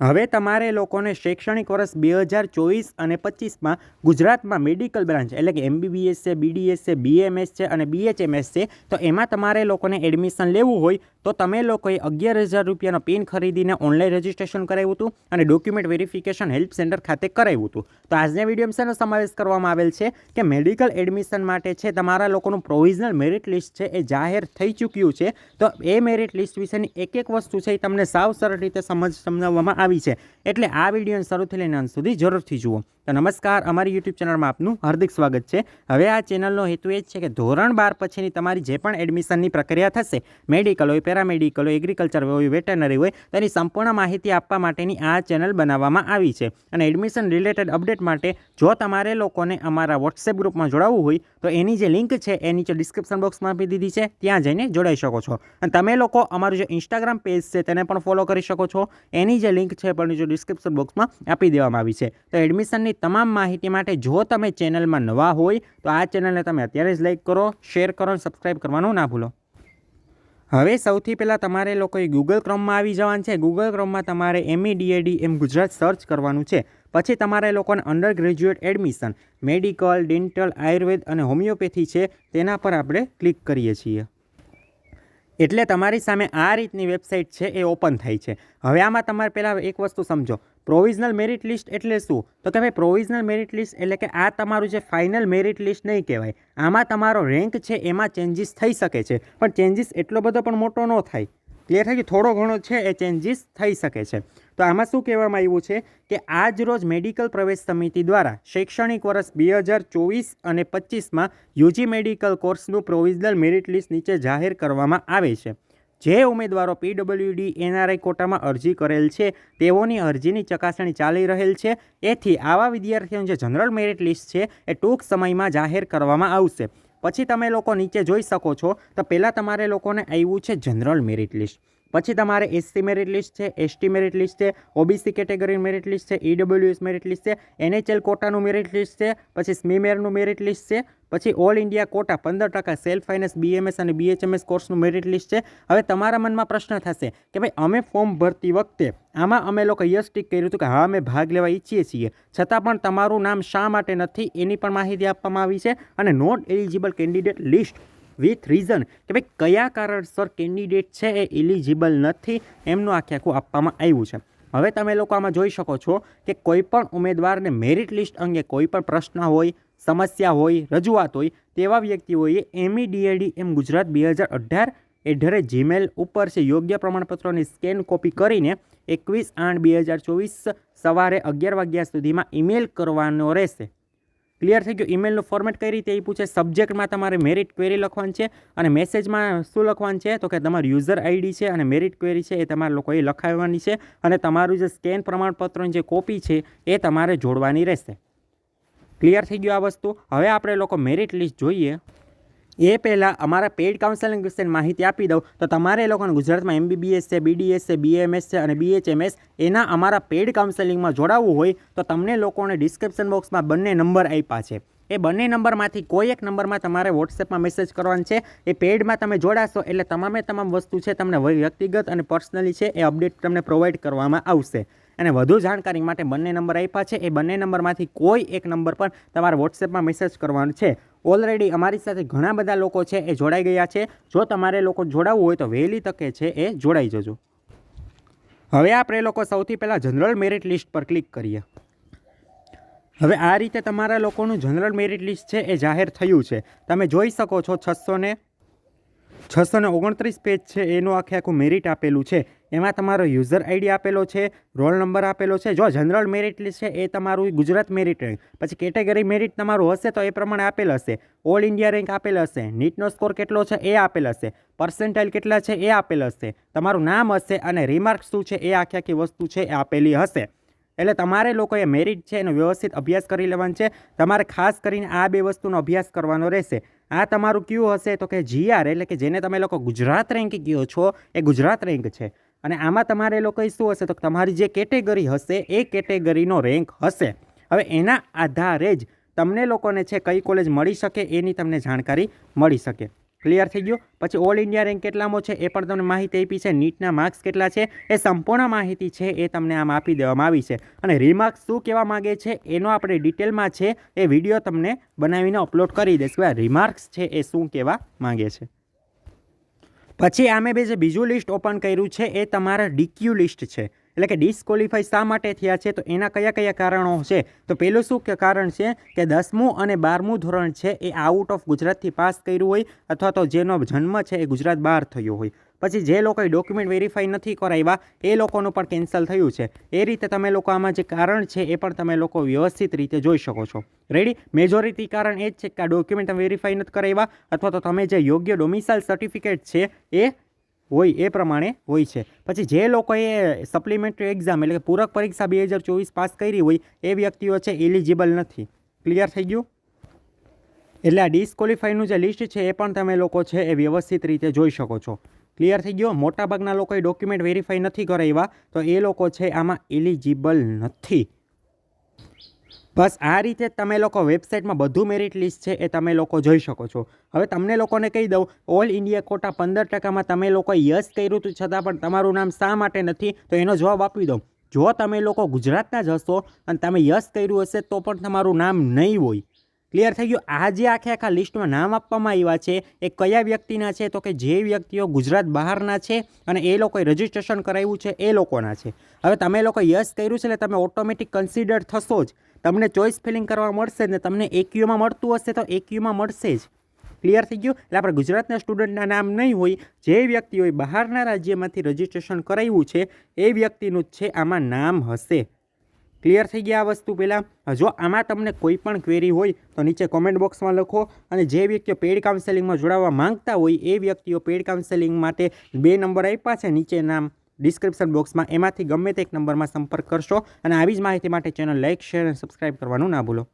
હવે તમારે લોકોને શૈક્ષણિક વર્ષ બે હજાર ચોવીસ અને પચીસમાં ગુજરાતમાં મેડિકલ બ્રાન્ચ એટલે કે એમબીબીએસ છે બીડીએસ છે બીએમએસ છે અને બીએચએમએસ છે, તો એમાં તમારે લોકોને એડમિશન લેવું હોય તો તમે લોકોએ અગિયાર હજાર રૂપિયાનો પિન ખરીદીને ઓનલાઈન રજિસ્ટ્રેશન કરાવ્યું હતું અને ડોક્યુમેન્ટ વેરિફિકેશન હેલ્પ સેન્ટર ખાતે કરાવ્યું હતું. તો આજના વિડીયોમાં શેનો સમાવેશ કરવામાં આવેલ છે કે મેડિકલ એડમિશન માટે છે તમારા લોકોનું પ્રોવિઝનલ મેરિટ લિસ્ટ છે એ જાહેર થઈ ચૂક્યું છે. તો એ મેરિટ લિસ્ટ વિશેની એક એક વસ્તુ છે એ તમને સાવ સરળ રીતે સમજ સમજાવવામાં આવી છે. એટલે આ વિડીયોને શરૂથી લઈને અંત સુધી જરૂરથી જુઓ. તો નમસ્કાર, અમારી યુટ્યુબ ચેનલમાં આપનું હાર્દિક સ્વાગત છે. હવે આ ચેનલનો હેતુ એ જ છે કે ધોરણ બાર પછીની તમારી જે પણ એડમિશનની પ્રક્રિયા થશે, મેડિકલ હોય, પેરામેડિકલ હોય, એગ્રીકલ્ચર હોય, વેટરનરી હોય, તેની સંપૂર્ણ માહિતી આપવા માટેની આ ચેનલ બનાવવામાં આવી છે. અને એડમિશન રિલેટેડ અપડેટ માટે જો તમારે લોકોને અમારા વોટ્સએપ ગ્રુપમાં જોડાવવું હોય, તો એની જે લિંક છે એ નીચે ડિસ્ક્રિપ્શન બોક્સમાં આપી દીધી છે. ત્યાં જઈને જોડાઈ શકો છો. અને તમે લોકો અમારું જે ઇન્સ્ટાગ્રામ પેજ છે, તેને પણ ફોલો કરી શકો છો. એની જે લિંક છે, પણ જો ડિસ્ક્રિપ્શન બોક્સમાં આપી દેવામાં આવી છે. તો એડમિશનની તમામ માહિતી માટે જો તમે ચેનલમાં નવા હોય, તો આ ચેનલને તમે અત્યારે જ લાઈક કરો શેર કરો અને સબસ્ક્રાઈબ કરવાનું ના ભૂલો. હવે સૌથી પહેલાં તમારે લોકોએ ગૂગલ ક્રોમમાં આવી જવાનું છે. ગૂગલ ક્રોમમાં તમારે ME DAD M Gujarat search કરવાનું છે. પછી તમારે લોકોને undergraduate admission medical dental Ayurveda અને હોમિયોપેથી છે, તેના પર આપણે ક્લિક કરીએ છીએ. એટલે તમારી સામે આ રીતની વેબસાઇટ છે, એ ઓપન થાય છે. હવે આમાં તમારે પહેલાં એક વસ્તુ સમજો. પ્રોવિઝનલ મેરિટ લિસ્ટ એટલે શું? તો કે ભાઈ, પ્રોવિઝનલ મેરિટ લિસ્ટ એટલે કે આ તમારું જે ફાઇનલ મેરિટ લિસ્ટ નહીં કહેવાય. આમાં તમારો રેન્ક છે, એમાં ચેન્જીસ થઈ શકે છે. પણ ચેન્જીસ એટલો બધો પણ મોટો ન થાય. ક્લિયર થાય કે થોડો ઘણો છે, એ ચેન્જીસ થઈ શકે છે. તો આમાં શું કહેવામાં આવ્યું છે કે આજ રોજ મેડિકલ પ્રવેશ સમિતિ દ્વારા શૈક્ષણિક વર્ષ બે હજાર ચોવીસ અને પચીસમાં યુજી મેડિકલ કોર્સનું પ્રોવિઝનલ મેરિટ લિસ્ટ નીચે જાહેર કરવામાં આવે છે. જે ઉમેદવારો પીડબ્લ્યુડી, એનઆરઆઈ કોટામાં અરજી કરેલ છે, તેઓની અરજીની ચકાસણી ચાલી રહેલ છે. એથી આવા વિદ્યાર્થીઓની જે જનરલ મેરિટ લિસ્ટ છે, એ ટૂંક સમયમાં જાહેર કરવામાં આવશે. પછી તમે લોકો નીચે જોઈ શકો છો, તો પહેલાં તમારે લોકોને આવ્યું છે જનરલ મેરિટ લિસ્ટ. પછી તમારે એસસી મેરિટ લિસ્ટ છે એસટી મેરિટ લિસ્ટ છે ઓબીસી કેટેગરી મેરિટ લિસ્ટ છે ઈડબ્લ્યુએસ મેરિટ લિસ્ટ છે એનએચએલ કોટાનું મેરિટ લિસ્ટ છે, પછી સ્મીમેરનું મેરિટ લિસ્ટ છે, પછી ઓલ ઇન્ડિયા કોટા પંદર ટકા સેલ્ફ ફાઇનાન્સ બીએમએસ અને બીએચએમએસ કોર્સનું મેરિટ લિસ્ટ છે. હવે તમારા મનમાં પ્રશ્ન થશે કે ભાઈ, અમે ફોર્મ ભરતી વખતે આમાં અમે લોકો યસ ટીક કર્યું હતું કે હા, અમે ભાગ લેવા ઈચ્છીએ છીએ. છતાં પણ તમારું નામ શા માટે નથી એની પણ માહિતી આપવામાં આવી છે અને not eligible candidate list with reason કે ભાઈ કયા કારણસર કેન્ડિડેટ છે એ ઇલિજિબલ નથી એમનું આખે આખું આપવામાં આવ્યું છે. હવે તમે લોકો આમાં જોઈ શકો છો કે કોઈ પણ ઉમેદવારને મેરિટ લિસ્ટ અંગે કોઈ પણ પ્રશ્ન હોય, સમસ્યા હોય, રજૂઆત હોય, તેવા વ્યક્તિઓએ એમઈ ડીએડી એમ ગુજરાત બે હજાર અઢાર એઢરે જીમેલ ઉપર છે. યોગ્ય પ્રમાણપત્રોની સ્કેન કોપી કરીને એકવીસ આઠ બે હજાર ચોવીસ સવારે અગિયાર વાગ્યા સુધીમાં ઈમેલ કરવાનો રહેશે. ક્લિયર થઈ ગયું. ઈમેલનું ફોર્મેટ કઈ રીતે એ પૂછે સબ્જેક્ટમાં તમારે મેરિટ ક્વેરી લખવાનું છે અને મેસેજમાં શું લખવાનું છે? તો કે તમારું યુઝર આઈડી છે અને મેરિટ ક્વેરી છે એ તમારે લોકોએ લખાવવાની છે અને તમારું જે સ્કેન પ્રમાણપત્રની જે કોપી છે એ તમારે જોડવાની રહેશે. ક્લિયર થઈ ગયું આ વસ્તુ. હવે આપણે લોકો મેરિટ લિસ્ટ જોઈએ. એ પહેલાં અમારા પેઇડ કાઉન્સેલિંગ વિશે માહિતી આપી દઉં. તો તમારે લોકોને ગુજરાતમાં એમબીબીએસ છે બીડીએસ છે બીએમએસ છે અને બીએચએમએસ એના અમારા પેઇડ કાઉન્સેલિંગમાં જોડાવવું હોય તો તમને લોકોને ડિસ્ક્રિપ્શન બોક્સમાં બંને નંબર આપ્યા છે. એ બંને નંબરમાંથી કોઈ એક નંબરમાં તમારે વોટ્સએપમાં મેસેજ કરવાનો છે. એ પેડમાં તમે જોડાશો એટલે તમામે તમામ વસ્તુ છે તમને વ્યક્તિગત અને પર્સનલી છે એ અપડેટ તમને પ્રોવાઈડ કરવામાં આવશે. અને વધુ જાણકારી માટે બંને નંબર આપ્યા છે. એ બંને નંબરમાંથી કોઈ એક નંબર પર તમારે વોટ્સએપમાં મેસેજ કરવાનો છે. ઓલરેડી અમારી સાથે ઘણા બધા લોકો છે એ જોડાઈ ગયા છે. જો તમારે લોકો જોડાવવું હોય તો વહેલી તકે છે એ જોડાઈ જજો. હવે આપણે લોકો સૌથી પહેલાં જનરલ મેરિટ લિસ્ટ પર ક્લિક કરીએ. હવે આ રીતે તમારા લોકોનું જનરલ મેરિટ લિસ્ટ છે એ જાહેર થયું છે. તમે જોઈ શકો છો છસો ને છસો ને ઓગણત્રીસ પેજ છે, એનું આખે આખું મેરિટ આપેલું છે. એમાં તમારો યુઝર આઈડી આપેલો છે, રોલ નંબર આપેલો છે. જો જનરલ મેરિટ લિસ્ટ છે, એ તમારું ગુજરાત મેરિટ રેન્ક. પછી કેટેગરી મેરિટ તમારું હશે તો એ પ્રમાણે આપેલ હશે. ઓલ ઇન્ડિયા રેન્ક આપેલ હશે. નીટનો સ્કોર કેટલો છે, એ આપેલ હશે. પર્સન્ટાઇલ કેટલા છે, એ આપેલ હશે. તમારું નામ હશે અને રિમાર્ક શું છે, એ આખી આખી વસ્તુ છે, એ આપેલી હશે. એટલે તમારે લોકોએ મેરિટ છે એનો વ્યવસ્થિત અભ્યાસ કરી લેવાનો છે. તમારે ખાસ કરીને આ બે વસ્તુનો અભ્યાસ કરવાનો રહેશે. આ તમારું કયું હશે તો કે જીઆર એટલે કે જેને તમે લોકો ગુજરાત રેન્ક કહો છો, એ ગુજરાત રેન્ક છે. અને આમાં તમારે લોકોએ શું હશે તો તમારી જે કેટેગરી હશે, એ કેટેગરીનો રેન્ક હશે. હવે એના આધારે જ તમને લોકોને છે કઈ કોલેજ મળી શકે એની તમને જાણકારી મળી શકે. ક્લિયર થઈ ગયું. પછી ઓલ ઇન્ડિયા રેન્ક કેટલામાં છે એ પણ તમને માહિતી આપી છે. નીટના માર્ક્સ કેટલા છે એ સંપૂર્ણ માહિતી છે એ તમને આમ આપી દેવામાં આવી છે. અને રિમાર્ક્સ શું કહેવા માગે છે એનો આપણે ડિટેલમાં છે એ વીડિયો તમને બનાવીને અપલોડ કરી દઈશ કે રિમાર્ક્સ છે એ શું કહેવા માગે છે. પછી આમે બે જે બીજું લિસ્ટ ઓપન કર્યું છે એ તમારા ડીક્યુ લિસ્ટ છે. એટલે કે ડિસ્કોલિફાઈ શા માટે થયા છે? તો એના કયા કયા કારણો છે? તો પહેલું શું કે કારણ છે કે દસમું અને બારમું ધોરણ છે એ આઉટ ઓફ ગુજરાતથી પાસ કર્યું હોય અથવા તો જેનો જન્મ છે એ ગુજરાત બહાર થયો હોય. પછી જે લોકોએ ડોક્યુમેન્ટ વેરીફાઈ નથી કરાવ્યા, એ લોકોનું પણ કેન્સલ થયું છે. એ રીતે તમે લોકો આમાં જે કારણ છે એ પણ તમે લોકો વ્યવસ્થિત રીતે જોઈ શકો છો. રેડી મેજોરિટી કારણ એ જ છે કે આ ડોક્યુમેન્ટ વેરીફાઈ નથી કરાવ્યા અથવા તો તમે જે યોગ્ય ડોમિસાઇલ સર્ટિફિકેટ છે એ હોય એ પ્રમાણે હોય છે. પછી જે લોકોએ સપ્લિમેન્ટરી એક્ઝામ એટલે કે પૂરક પરીક્ષા બે હજાર ચોવીસ પાસ કરી હોય એ વ્યક્તિઓ છે એલિજિબલ નથી. ક્લિયર થઈ ગયું? એટલે આ ડિસ્કોલિફાઈનું જે લિસ્ટ છે એ પણ તમે લોકો છે એ વ્યવસ્થિત રીતે જોઈ શકો છો. ક્લિયર થઈ ગયો? મોટાભાગના લોકોએ ડોક્યુમેન્ટ વેરીફાઈ નથી કરાવ્યા તો એ લોકો છે આમાં એલિજિબલ નથી. બસ આ રીતે તમે લોકો વેબસાઇટમાં બધું મેરિટ લિસ્ટ છે એ તમે લોકો જોઈ શકો છો. હવે તમને લોકોને કહી દઉં ઓલ ઇન્ડિયા કોટા પંદર ટકામાં તમે લોકો યસ કર્યું હતું છતાં પણ તમારું નામ શા માટે નથી, તો એનો જવાબ આપી દઉં. જો તમે લોકો ગુજરાતના જ હશો અને તમે યસ કર્યું હશે તો પણ તમારું નામ નહીં હોય. ક્લિયર થઈ ગયું? આ જે આખે આખા લિસ્ટમાં નામ આપવામાં આવ્યા છે, એ કયા વ્યક્તિના છે? તો કે જે વ્યક્તિઓ ગુજરાત બહારના છે અને એ લોકોએ રજિસ્ટ્રેશન કરાવ્યું છે એ લોકોના છે. હવે તમે લોકો યસ કર્યું છે એટલે તમે ઓટોમેટિક કન્સિડર થશો જ. તમને ચોઇસ ફિલિંગ કરવા મળશે ને તમને એક્યુમાં મળતું હશે તો એક્યુમાં મળશે જ. ક્લિયર થઈ ગયું? એટલે આપણે ગુજરાતના સ્ટુડન્ટના નામ નહીં હોય, જે વ્યક્તિઓએ બહારના રાજ્યમાંથી રજિસ્ટ્રેશન કરાવ્યું છે, એ વ્યક્તિનું જ છે, આમાં નામ હશે. ક્લિયર થઈ ગયા આ વસ્તુ પહેલાં? જો આમાં તમને કોઈ પણ ક્વેરી હોય, તો નીચે કોમેન્ટ બોક્સમાં લખો અને જે વ્યક્તિઓ પેડ કાઉન્સેલિંગમાં જોડાવા માંગતા હોય, એ વ્યક્તિઓ પેડ કાઉન્સેલિંગ માટે બે નંબર આપ્યા છે, નીચે નામ ડિસ્ક્રિપ્શન બોક્સમાં એમાંથી ગમે તે એક નંબરમાં સંપર્ક કરશો. અને આવી જ માહિતી માટે ચેનલ લાઇક શેર અને સબસ્ક્રાઇબ કરવાનું ના ભૂલો.